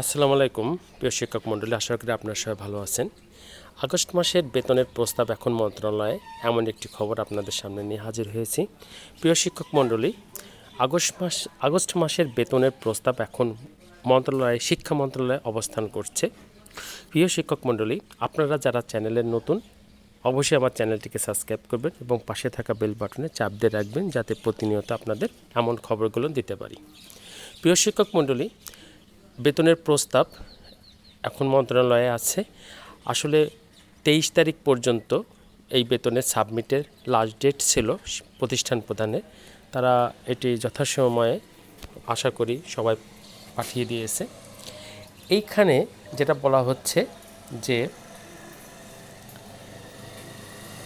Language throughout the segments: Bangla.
আসসালামু আলাইকুম, প্রিয় শিক্ষক মণ্ডলী, আশা করি আপনারা সবাই ভালো আছেন। আগস্ট মাসের বেতনের প্রস্তাব এখন মন্ত্রণালয়ে এমন একটি খবর আপনাদের সামনে নিয়ে হাজির হয়েছি। প্রিয় শিক্ষক মণ্ডলী, আগস্ট মাস, আগস্ট মাসের বেতনের প্রস্তাব এখন মন্ত্রণালয়ে, শিক্ষা মন্ত্রণালয়ে অবস্থান করছে। প্রিয় শিক্ষক মণ্ডলী, আপনারা যারা চ্যানেলের নতুন, অবশ্যই আমার চ্যানেলটিকে সাবস্ক্রাইব করবেন এবং পাশে থাকা বেল বাটনে চাপ দিয়ে রাখবেন যাতে প্রতিনিয়ত আপনাদের এমন খবরগুলো দিতে পারি। প্রিয় শিক্ষক মণ্ডলী বেতনের প্রস্তাব এখন মন্ত্রণালয়ে আছে। আসলে তেইশ তারিখ পর্যন্ত এই বেতনের সাবমিটের লাস্ট ডেট ছিল প্রতিষ্ঠান প্রধানের। তারা এটি যথাসময়ে আশা করি সবাই পাঠিয়ে দিয়েছে। এইখানে যেটা বলা হচ্ছে যে,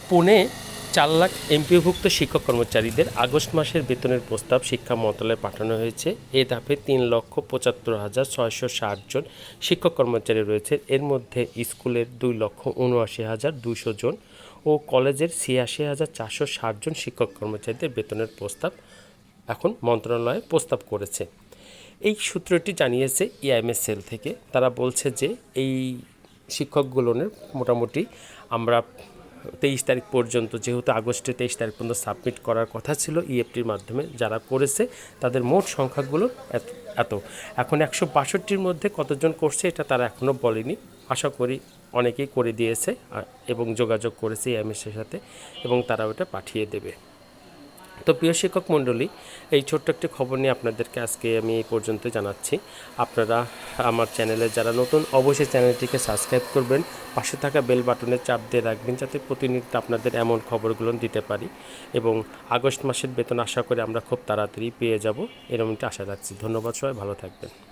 পুনে চার লাখ এমপিওভুক্ত শিক্ষক কর্মচারীদের আগস্ট মাসের বেতনের প্রস্তাব শিক্ষা মন্ত্রণালয়ে পাঠানো হয়েছে। এ ধাপে তিন লক্ষ পঁচাত্তর হাজার ছয়শো ষাট জন শিক্ষক কর্মচারী রয়েছে। এর মধ্যে স্কুলের দুই লক্ষ উনআশি হাজার দুশো জন ও কলেজের ছিয়াশি হাজার চারশো ষাট জন শিক্ষক কর্মচারীদের বেতনের প্রস্তাব এখন মন্ত্রণালয়ে প্রস্তাব করেছে। এই সূত্রটি জানিয়েছে ইআইএমএস সেল থেকে। তারা বলছে যে এই শিক্ষকগুলোনের মোটামুটি আমরা তেইশ তারিখ পর্যন্ত, যেহেতু আগস্টে তেইশ তারিখ পর্যন্ত সাবমিট করার কথা ছিল ইএফটির মাধ্যমে যারা করেছে, তাদের মোট সংখ্যাগুলো এত এত। এখন একশো বাষট্টির মধ্যে কতজন করছে এটা তারা এখনও বলেনি। আশা করি অনেকেই করে দিয়েছে এবং যোগাযোগ করেছে এমএসের সাথে, এবং তারা ওটা পাঠিয়ে দেবে। তো প্রিয় শিক্ষক মণ্ডলী, এই ছোট্ট একটি খবর নিয়ে আপনাদেরকে আজকে আমি এই পর্যন্ত জানাচ্ছি। আপনারা আমার চ্যানেলে যারা নতুন, অবশ্যই চ্যানেলটিকে সাবস্ক্রাইব করবেন, পাশে থাকা বেল বাটনে চাপ দিয়ে রাখবেন যাতে প্রতিনিয়ত আপনাদের এমন খবরগুলো দিতে পারি এবং আগস্ট মাসের বেতন আশা করে আমরা খুব তাড়াতাড়ি পেয়ে যাব এরকমটা আশা রাখছি। ধন্যবাদ সবাই, ভালো থাকবেন।